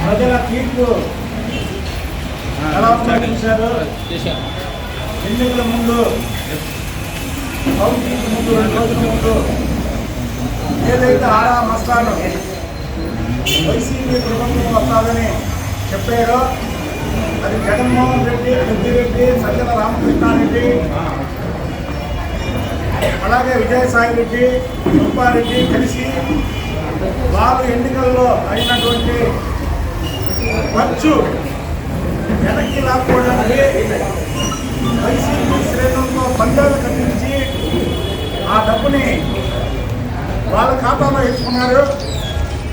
ప్రజల తీర్పు ఎలా ఉపయోగించారు? ఎన్నికల ముందు కౌంటింగ్ ముందు రెండు రోజుల ముందు ఏదైతే ఆరా మస్తాను వైసీపీ ప్రభుత్వం వస్తాదని చెప్పారో అది జగన్మోహన్ రెడ్డి పెద్దిరెడ్డి సజ్జల రామకృష్ణారెడ్డి అలాగే విజయసాయి రెడ్డి సుబ్బారెడ్డి కలిసి వారు ఎన్నికల్లో అయినటువంటి ఖర్చు వెనక్కి లాక్కోవడానికి వైసీపీ శ్రేణులతో పందాలు కట్టించి ఆ డబ్బుని వాళ్ళ ఖాతాలో వేసుకున్నారు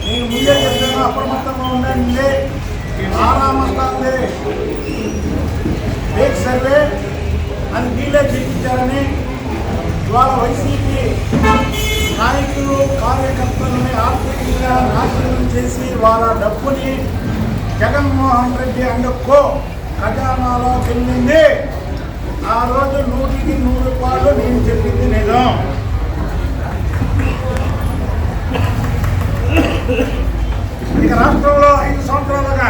నేను ముందే చెప్పాను అప్రమత్తంగా ఉండండి. ఆరామస్తాంది ఫేక్ సర్వే అని వీళ్ళే చేయించారని ఇవాళ వైసీపీ నాయకులు కార్యకర్తలని ఆర్థికంగా నాశనం చేసి వాళ్ళ డబ్బుని జగన్మోహన్ రెడ్డి అండుకో ఖజానాలో వెళ్ళింది ఆ రోజు నూటికి నూరు రూపాయలు నేను చెప్పింది నిజం. ఇక రాష్ట్రంలో ఐదు సంవత్సరాలుగా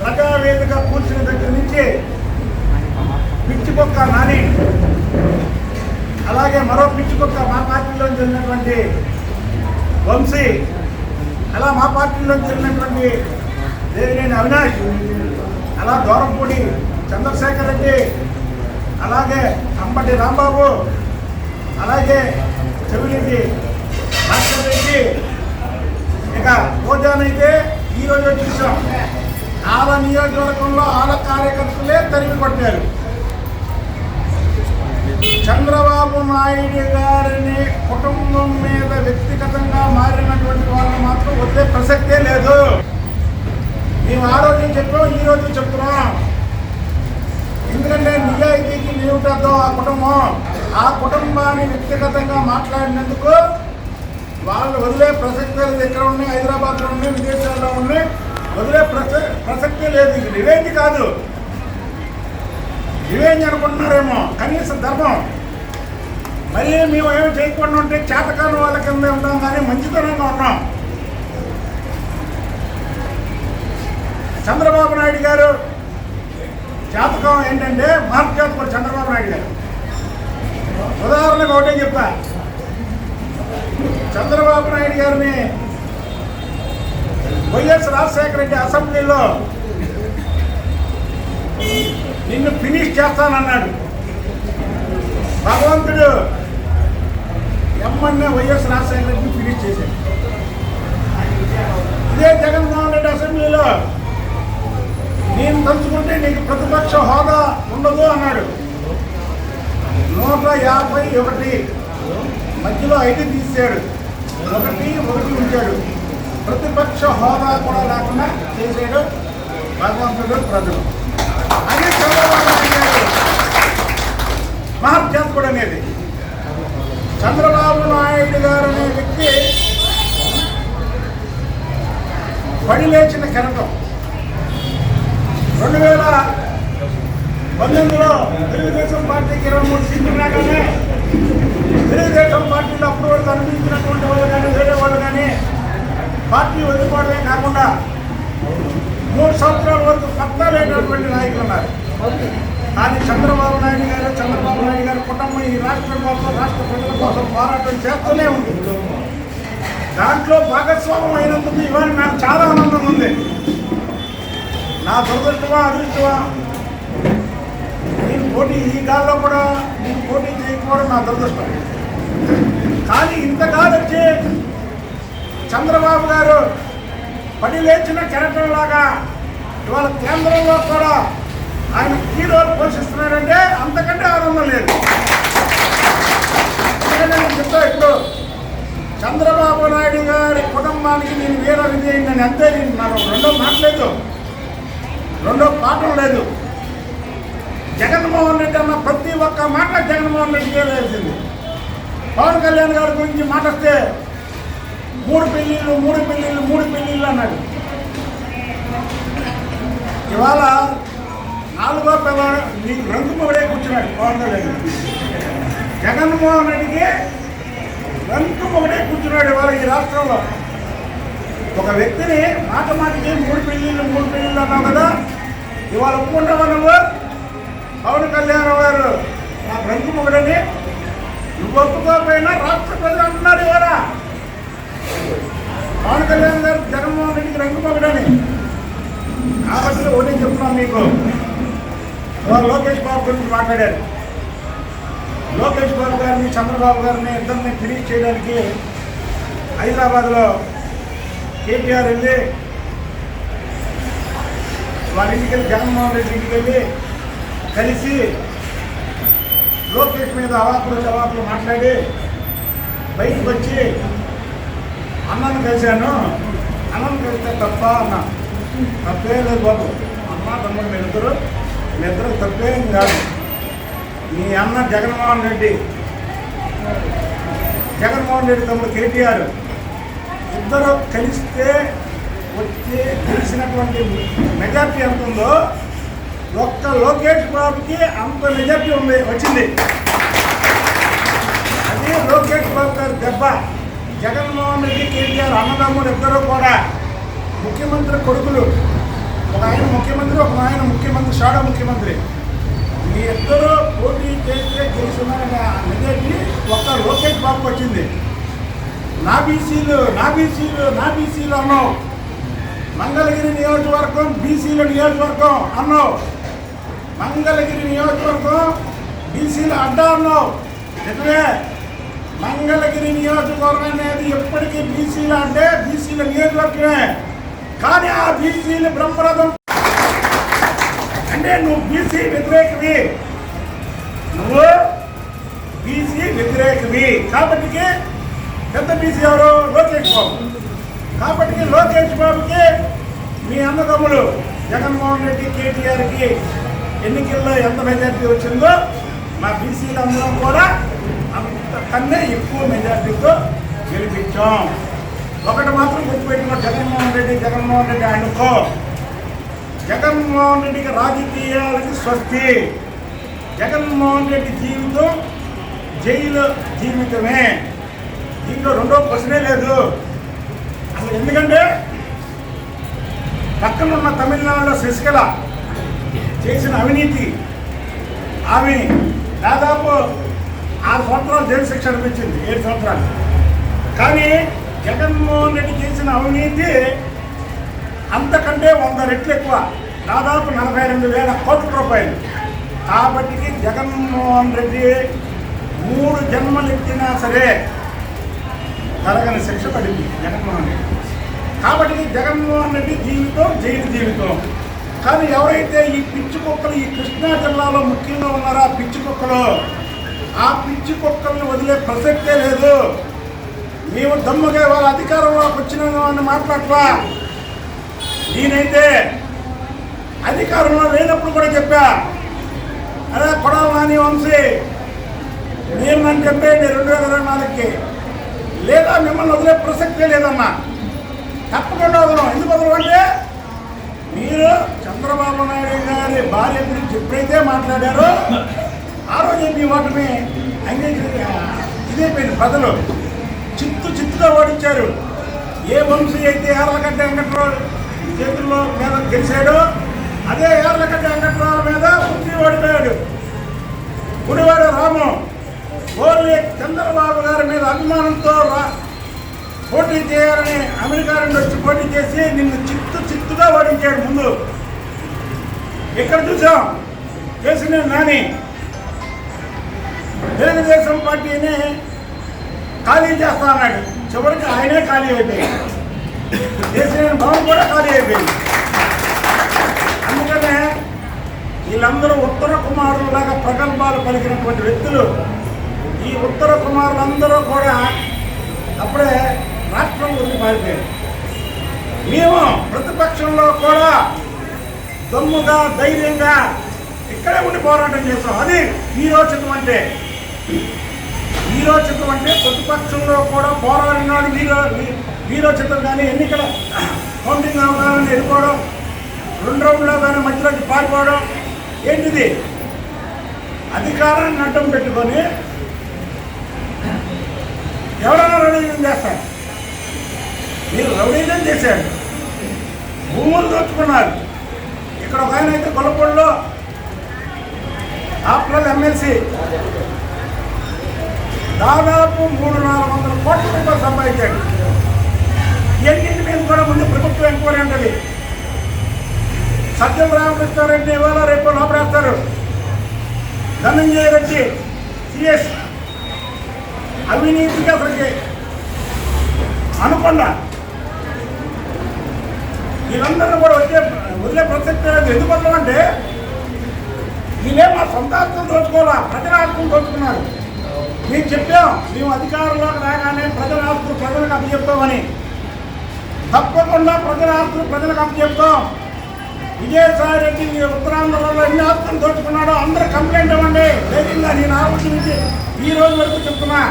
ప్రజావేదిక కూర్చున్న దగ్గర నుంచి పిచ్చికొక్క నాని అలాగే మరో పిచ్చికొక్క మా పార్టీలో చెందినటువంటి వంశీ అలా మా పార్టీలో చెందినటువంటి దేవినేని అవినాష్ అలా దూరంపూడి చంద్రశేఖర్ రెడ్డి అలాగే అంబటి రాంబాబు అలాగే చెవిరెడ్డి భాస్కర్ రెడ్డి. ఇక రోజానైతే ఈరోజు చూసాం. ఆల నియోజకవర్గంలో ఆల కార్యకర్తలే తరిమి కొట్టారు. చంద్రబాబు నాయుడు గారిని కుటుంబం మీద వ్యక్తిగతంగా మారినటువంటి వాళ్ళని మాత్రం వదిలే ప్రసక్తే లేదు మేము ఆ రోజు చెప్పాం ఈ రోజు చెప్తున్నాం ఎందుకంటే నిజాయితీకి నిలువుటతో ఆ కుటుంబం ఆ కుటుంబాన్ని వ్యక్తిగతంగా మాట్లాడినందుకు వాళ్ళు వదిలే ప్రసక్తే లేదు ఎక్కడ ఉన్నాయి? హైదరాబాద్లో ఉన్నాయి విదేశాల్లో ఉన్నాయి. వదిలే ప్రస ప్రసక్తే లేదు. ఇది రివెంజ్ కాదు. రివెంజ్ అనుకుంటున్నారేమో. కనీసం ధర్మం. మరి మేము ఏమి చేయకుండా ఉంటే చేతకాని వాళ్ళ కింద ఉంటాం కానీ మంచితనంగా ఉన్నాం. చంద్రబాబు నాయుడు గారు జాతకం ఏంటంటే మార్పు జాతకుడు చంద్రబాబు నాయుడు గారు. ఉదాహరణకు ఒకటే చెప్తా. చంద్రబాబు నాయుడు గారిని వైఎస్ రాజశేఖర రెడ్డి అసెంబ్లీలో నిన్ను ఫినిష్ చేస్తానన్నాడు. భగవంతుడు ఎమ్మెల్యే వైఎస్ రాజశేఖర రెడ్డిని ఫినిష్ చేశాడు. ఇదే జగన్మోహన్ రెడ్డి అసెంబ్లీలో నేను తలుచుకుంటే నీకు ప్రతిపక్ష హోదా ఉండదు అన్నాడు. నూట యాభై ఒకటి. మధ్యలో ఐదు తీసాడు ఒకటి ఒకటి ఉంచాడు. ప్రతిపక్ష హోదా కూడా లేకుండా చేసాడు భగవంతుడు ప్రజలు. అది చంద్రబాబు నాయుడు అనేది. చంద్రబాబు నాయుడు గారు అనే వ్యక్తి పడి లేచిన కెరటం రెండు వేల పంతొమ్మిదిలో తెలుగుదేశం పార్టీకి ఇరవై మూడు సీట్లు రాగానే తెలుగుదేశం పార్టీలో అప్పుడు వరకు వాళ్ళు కానీ వేరే వాళ్ళు కానీ పార్టీ వదిలిపోవడమే కాకుండా మూడు సంవత్సరాల వరకు పద్నాలేనటువంటి నాయకులు ఉన్నారు. కానీ చంద్రబాబు నాయుడు గారు చంద్రబాబు నాయుడు గారి కుటుంబం ఈ రాష్ట్రం కోసం రాష్ట్ర ప్రజల కోసం పోరాటం చేస్తూనే ఉంది. దాంట్లో భాగస్వామ్యం అయినందుకు ఇవాళ నాకు చాలా ఆనందం ఉంది. నా దురదృష్టమా అదృష్టమా? పోటీ ఈ కాలంలో కూడా నేను పోటీ చేయకపోవడం నా దురదృష్టం. కానీ ఇంతకాలం వచ్చి చంద్రబాబు గారు పడి లేచిన కెరటంలాగా ఇవాళ కేంద్రంలో కూడా ఆయన కీ రోల్ పోషిస్తున్నాడంటే అంతకంటే ఆనందం లేదు. నేను చెప్తా ఇప్పుడు చంద్రబాబు నాయుడు గారి కుటుంబానికి నేను వీర విజయం నేను అంతే నేను నాకు రెండో మాట లేదు. రెండో పాఠం లేదు. జగన్మోహన్ రెడ్డి అన్న ప్రతి ఒక్క మాట జగన్మోహన్ రెడ్డికే వేసింది. పవన్ కళ్యాణ్ గారి గురించి మాట వస్తే మూడు పెళ్ళిళ్ళు మూడు పెళ్ళిళ్ళు మూడు పెళ్ళిళ్ళు అన్నాడు. ఇవాళ నాలుగో పిల్లవాడు నీకు రంగు మొగడే కూర్చున్నాడు పవన్ కళ్యాణ్. జగన్మోహన్ రెడ్డికి రంగు మొగడే కూర్చున్నాడు ఇవాళ ఈ రాష్ట్రంలో. ఒక వ్యక్తిని మాట మాటకి మూడు పెళ్ళిళ్ళు మూడు పెళ్ళిళ్ళు అన్నావు కదా ఇవాళ ఒప్పుకుంటావా నువ్వు? పవన్ కళ్యాణ్ గారు నా బ్రంకు మొగడని నువ్వు ఒప్పుకోకపోయినా రాష్ట్ర ప్రజలు అంటున్నారు ఇవాళ. పవన్ కళ్యాణ్ గారు జగన్మోహన్ రెడ్డికి రంగు మొగడని. కాబట్టి ఓకే చెప్తున్నాను మీకు. లోకేష్ బాబు గురించి మాట్లాడారు. లోకేష్ బాబు గారిని చంద్రబాబు గారిని ఇద్దరిని ఫినిష్ చేయడానికి హైదరాబాద్లో కేటీఆర్ వెళ్ళి వారి ఇంటికి వెళ్ళి జగన్మోహన్ రెడ్డి ఇంటికి వెళ్ళి కలిసి లోకేష్ మీద అవాకులు చవాకులు మాట్లాడి బయటకు వచ్చి అన్నను కలిశాను. అన్నం కలిస్తే తప్ప అన్న. తప్పే లేదు బాబు. అమ్మ తమ్ముడు మీరిద్దరు మీ ఇద్దరు తప్పేం కాదు. మీ అన్న జగన్మోహన్ రెడ్డి. జగన్మోహన్ రెడ్డి తమ్ముడు కేటీఆర్. ఇద్దరు కలిస్తే వచ్చి తెలిసినటువంటి మెజార్టీ ఎంత ఉందో ఒక్క లోకేష్ బాబుకి అంత మెజార్టీ ఉంది వచ్చింది. అది లోకేష్ బాబు గారి దెబ్బ. జగన్మోహన్ రెడ్డి కేటీఆర్ అన్నదమ్ములు ఇద్దరు కూడా ముఖ్యమంత్రి కొడుకులు ఒక ఆయన ముఖ్యమంత్రి ఒక ఆయన ముఖ్యమంత్రి షాడ ముఖ్యమంత్రి. మీ ఇద్దరు పోటీ చేస్తే గెలుస్తున్నారనే మెజార్టీ ఒక్క లోకేష్ బాబుకి వచ్చింది. నా బీసీలు నా బీసీలు నా బీసీలు అన్నావు. మంగళగిరి నియోజకవర్గం బీసీల నియోజకవర్గం అన్నావు. మంగళగిరి నియోజకవర్గం బీసీలు అడ్డా అన్నావు నిజమే మంగళగిరి నియోజకవర్గం అనేది ఎప్పటికీ బీసీలు అంటే బీసీల నియోజకవర్గమే. కానీ ఆ బీసీలు బ్రహ్మరథం. అంటే నువ్వు బీసీ వ్యతిరేకవి. నువ్వు బీసీ వ్యతిరేకవి. కాబట్టి పెద్ద బీసీ ఎవరు? లోకేష్ బాబు. కాబట్టి లోకేష్ బాబుకి మీ అన్నదమ్ములు జగన్మోహన్ రెడ్డి కేటీఆర్కి ఎన్నికల్లో ఎంత మెజార్టీ వచ్చిందో మా బీసీలు అందరం కూడా అంతకన్నా ఎక్కువ మెజార్టీతో గెలిపించాం. ఒకటి మాత్రం గుర్తుపెట్టుకో జగన్మోహన్ రెడ్డి జగన్మోహన్ రెడ్డి అనుకో. జగన్మోహన్ రెడ్డికి రాజకీయాలకి స్వస్తి. జగన్మోహన్ రెడ్డి జీవితం జైలు జీవితమే. దీంట్లో రెండో ప్రశ్నే లేదు. అసలు ఎందుకంటే పక్కన ఉన్న తమిళనాడులో శశికళ చేసిన అవినీతి. ఆమె దాదాపు ఆరు సంవత్సరాలు జైలు శిక్ష అనిపించింది ఏడు సంవత్సరాలు. కానీ జగన్మోహన్ రెడ్డి చేసిన అవినీతి అంతకంటే వంద రెట్లు ఎక్కువ. దాదాపు నలభై రెండు వేల కోట్ల రూపాయలు. కాబట్టి జగన్మోహన్ రెడ్డి మూడు జన్మలు ఎత్తినా సరే తరగని శిక్ష పడింది జగన్మోహన్ రెడ్డి. కాబట్టి జగన్మోహన్ రెడ్డి జీవితం జైలు జీవితం. కానీ ఎవరైతే ఈ పిచ్చి కుక్కలు ఈ కృష్ణా జిల్లాలో ముఖ్యంగా ఉన్నారో ఆ పిచ్చి కుక్కలు ఆ పిచ్చి కుక్కల్ని వదిలే ప్రసక్తే లేదు. మేము దమ్ముగా వాళ్ళ అధికారంలోకి వచ్చిన అని మాట్లాడలా నేనైతే అధికారంలో లేనప్పుడు కూడా చెప్పా. అదే కొడాల నాని వంశీ మీరు నన్ను చెప్పేయండి రెండు వేల ఇరవై నాలుగుకి. లేదా మిమ్మల్ని వదిలే ప్రసక్తే లేదమ్మా. తప్పకుండా వదలం. ఎందుకు వదలం అంటే మీరు చంద్రబాబు నాయుడు గారి భార్య గురించి ఎప్పుడైతే మాట్లాడారో ఆ రోజు మీ ఓటమి అంగీకరి ఇదైపోయింది ప్రజలు. చిత్తు చిత్తుగా ఓడించారు. ఏ వంశీ అయితే ఏర్లగడ్డ వెంకట్రావు చేతుల్లో మీద గెలిచాడో అదే ఏర్లగడ్డ వెంకట్రావు మీద పుట్టి ఓడిపోయాడు. గుడివాడ రాము ఓన్లీ చంద్రబాబు గారి మీద అభిమానంతో పోటీ చేయాలని అమెరికా నుండి వచ్చి పోటీ చేసి నిన్ను చిత్తు చిత్తుగా ఓడించాడు ముందు. ఎక్కడ చూసాం? చేసిన నాని. తెలుగుదేశం పార్టీని ఖాళీ చేస్తా అన్నాడు. చివరికి ఆయనే ఖాళీ అయిపోయింది చేసిన భవన్ కూడా ఖాళీ అయిపోయింది. అందుకనే వీళ్ళందరూ ఉత్తర కుమారులాగా ప్రగల్భాలు పలికినటువంటి వ్యక్తులు ఈ ఉత్తర కుమారులందరూ కూడా అప్పుడే రాష్ట్రం గురించి మారిపోయారు. మేము ప్రతిపక్షంలో కూడా దమ్ముగా ధైర్యంగా ఇక్కడే ఉండి పోరాటం చేస్తాం. అది వీరోచితం అంటే. వీరోచితం అంటే ప్రతిపక్షంలో కూడా పోరాడినాడు వీరో వీరోచితం కానీ ఎన్నికల కౌంటింగ్ అవగానే ఎదుర్కోవడం రెండు రౌండ్లో కానీ మధ్యలోకి పారిపోవడం ఏంటిది? అధికారాన్ని అడ్డం పెట్టుకొని ఎవరైనా రౌడీజం చేస్తారు? మీరు రౌడీజం చేశారు. భూములు దోచుకున్నారు. ఇక్కడ ఒక ఆయన అయితే గొల్లపూడిలో ఆఫ్టర్ ఎమ్మెల్సీ. దాదాపు మూడు నాలుగు వందల కోట్ల రూపాయలు సంపాదించాడు. ఎన్నింటి మీద కూడా ముందు ప్రభుత్వం ఎంక్వైరీ ఉంటుంది. సత్యం రామకృష్ణారెడ్డి ఇవాళ రేపు లోపడేస్తారు ధనంజయ రెడ్డి సిఎస్. అవినీతికి అసలుకి అనుకుండా. వీళ్ళందరూ కూడా వచ్చే వదిలే ప్రసక్తి లేదు. ఎందుకు వదలమంటే వీళ్ళే మా సొంత దోచుకోవాలా? ప్రజల ఆస్తులు దోచుకున్నారు. మేము చెప్పాం మేము అధికారంలోకి రాగానే ప్రజల ఆస్తులు ప్రజలకు అప్పచెప్తామని. తప్పకుండా ప్రజల ఆస్తులు ప్రజలకు అప్పచెప్తాం. విజయసాయి రెడ్డి మీ ఉత్తరాంధ్రలో ఎన్ని ఆస్తులు దోచుకున్నాడో అందరూ కంప్లైంట్ ఇవ్వండి. లేకుండా నేను ఆ నుంచి ఈ రోజు వరకు చెప్తున్నా.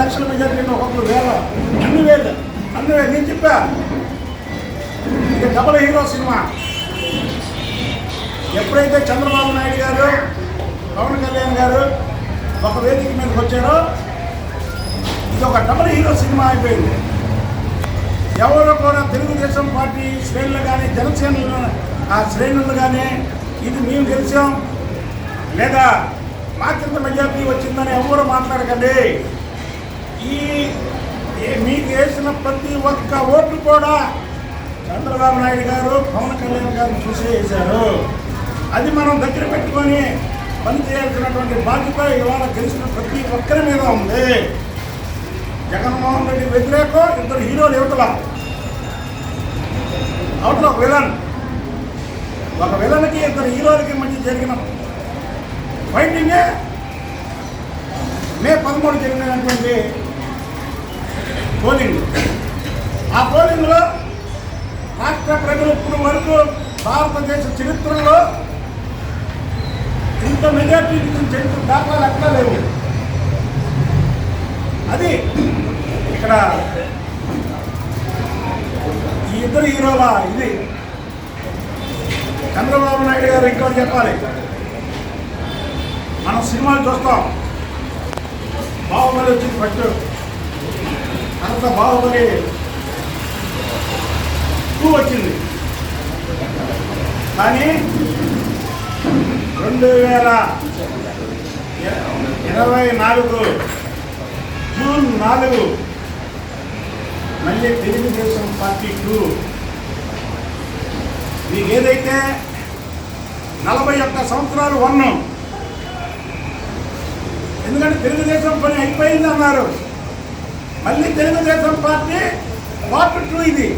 లక్షల మెజార్టీ ఒక్కొక్కరు వేల అన్ని వేలు అన్ని వేలు నేను చెప్పా ఇక డబల్ హీరో సినిమా. ఎప్పుడైతే చంద్రబాబు నాయుడు గారు పవన్ కళ్యాణ్ గారు ఒక వేదిక మీదకి వచ్చారో ఇది ఒక డబల్ హీరో సినిమా అయిపోయింది. ఎవరు కూడా తెలుగుదేశం పార్టీ శ్రేణులు కానీ జనసేనలు ఆ శ్రేణులు కానీ ఇది మేము గెలిచాం. లేదా మాకింత మెజార్టీ వచ్చిందని ఎవరు మాట్లాడకండి. ఈ మీకు వేసిన ప్రతి ఒక్క ఓటు కూడా చంద్రబాబు నాయుడు గారు పవన్ కళ్యాణ్ గారు చూసే వేశారు. అది మనం దగ్గర పెట్టుకొని పని చేయాల్సినటువంటి బాధ్యత ఇవాళ గెలిచిన ప్రతి ఒక్కరి మీద ఉంది. జగన్మోహన్ రెడ్డి వ్యతిరేకం ఇద్దరు హీరోలు యువతల అవతల ఒక విలన్. ఒక విలన్కి ఇద్దరు హీరోలకి మధ్య జరిగిన ఫైటింగే మే పదమూడు జరిగినటువంటి పోలింగ్. ఆ పోలింగ్లో రాష్ట్ర ప్రజలు ఇప్పుడు వరకు భారతదేశ చరిత్రలో ఇంత మెజార్టీ చరిత్ర దాఖలాలు ఎక్కడా లేవు. అది ఇక్కడ ఈ ఇద్దరు హీరోల ఇది? చంద్రబాబు నాయుడు గారు ఇంకోటి చెప్పాలి. మనం సినిమాలు చూస్తాం. బాహుబలి వచ్చింది ఫస్ట్. అంత బాహుబలి టూ వచ్చింది. కానీ రెండు వేల ఇరవై నాలుగు జూన్ నాలుగు మళ్ళీ తెలుగుదేశం పార్టీ టూ. మీకు ఏదైతే నలభై ఒక్క సంవత్సరాలు వన్ను ఎందుకంటే తెలుగుదేశం పని అయిపోయింది అన్నారు. మళ్ళీ తెలుగుదేశం పార్టీ పార్ట్ టూ ఇది.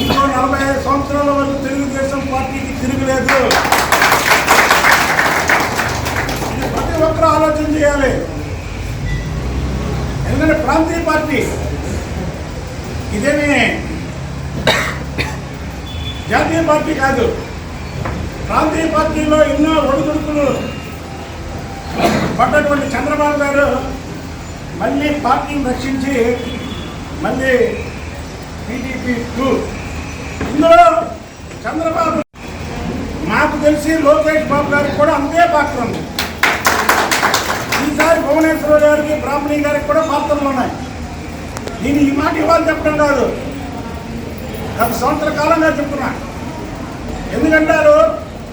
ఇంకో నలభై ఐదు సంవత్సరాల వరకు తెలుగుదేశం పార్టీకి తిరగలేదు. ఇది ప్రతి ఒక్కరూ ఆలోచన చేయాలి. ఎందుకంటే ప్రాంతీయ పార్టీ ఇదేమి జాతీయ పార్టీ కాదు. ప్రాంతీయ పార్టీలో ఎన్నో ఒడిదుడుకులు పడ్డటువంటి చంద్రబాబు గారు మళ్ళీ పార్టీని రక్షించి మళ్ళీ టీడీపీ టూ. ఇందులో చంద్రబాబు నాకు తెలిసి లోకేష్ బాబు గారికి కూడా అంతే పాత్ర ఉంది. ఈసారి భువనేశ్వర గారికి బ్రాహ్మణి గారికి కూడా పాత్రలు ఉన్నాయి. నేను ఈ మాట ఇవ్వాలి చెప్పడం కాదు. గత సంవత్సర కాలంగా చెప్తున్నా. ఎందుకంటారు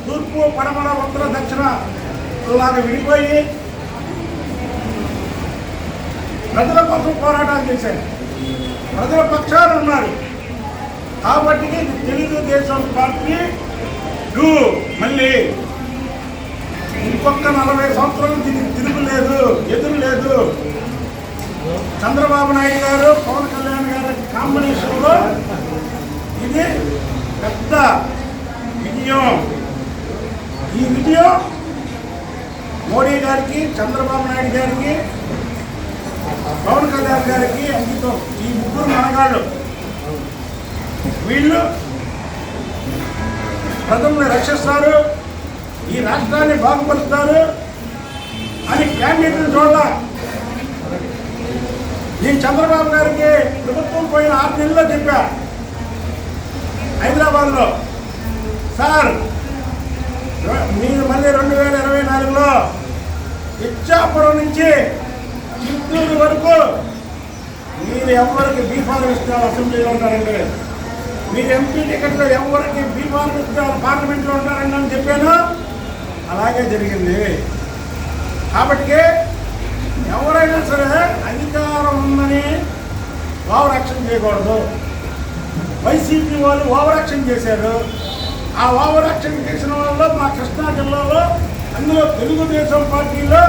తూర్పు పడమర ఉత్తర దక్షిణ లాగా విడిపోయి ప్రజల కోసం పోరాటాలు చేశారు. ప్రజల పక్షాలు ఉన్నారు. కాబట్టి తెలుగుదేశం పార్టీ టూ మళ్ళీ ఇంకొక నలభై సంవత్సరాలు దీనికి తిరుగులేదు ఎదురు లేదు. చంద్రబాబు నాయుడు గారు పవన్ కళ్యాణ్ గారి కాంబినేషన్లో ఇది పెద్ద విజయం. ఈ విజయం మోడీ గారికి చంద్రబాబు నాయుడు గారికి పవన్ కళ్యాణ్ గారికి అంకితం. ఈ ముగ్గురు మనగాళ్ళు వీళ్ళు ప్రజల్ని రక్షిస్తారు. ఈ రాష్ట్రాన్ని బాగుపరుస్తారు. అని క్యాండిడేట్ని చూడాల. నేను చంద్రబాబు గారికి ప్రభుత్వం పోయిన ఆరు నెలల్లో చెప్పా. హైదరాబాద్లో సార్ మీరు మళ్ళీ రెండు వేల ఇరవై నాలుగులో ఇచ్చాపురం నుంచి ఇప్పుడు వరకు మీరు ఎవరికి బీఫారం ఇస్తున్నారు అసెంబ్లీలో ఉంటారండి మీరు ఎంపీ టికెట్లో ఎవరికి బీఫారం ఇస్తున్నారు పార్లమెంట్లో ఉంటారండి అని చెప్పాను? అలాగే జరిగింది. కాబట్టి ఎవరైనా సరే అధికారం ఉందని ఓవర్ యాక్షన్ చేయకూడదు. వైసీపీ వాళ్ళు ఓవర్ యాక్షన్ చేశారు. ఆ ఓవర్ యాక్షన్ చేసిన వాళ్ళు మా కృష్ణా జిల్లాలో అందులో తెలుగుదేశం పార్టీలో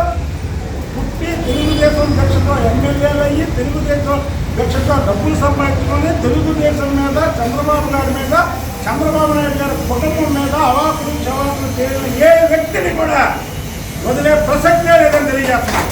తెలుగుదేశం కక్షతో ఎమ్మెల్యేలు అయ్యి తెలుగుదేశం కక్షతో డబ్బులు సంపాదించుకొని తెలుగుదేశం మీద చంద్రబాబు నాయుడు మీద చంద్రబాబు నాయుడు గారి కుటుంబం మీద అవాకులు చవాకులు చేయడం ఏ వ్యక్తిని కూడా వదిలే ప్రసక్తే లేదని తెలియజేస్తున్నాను.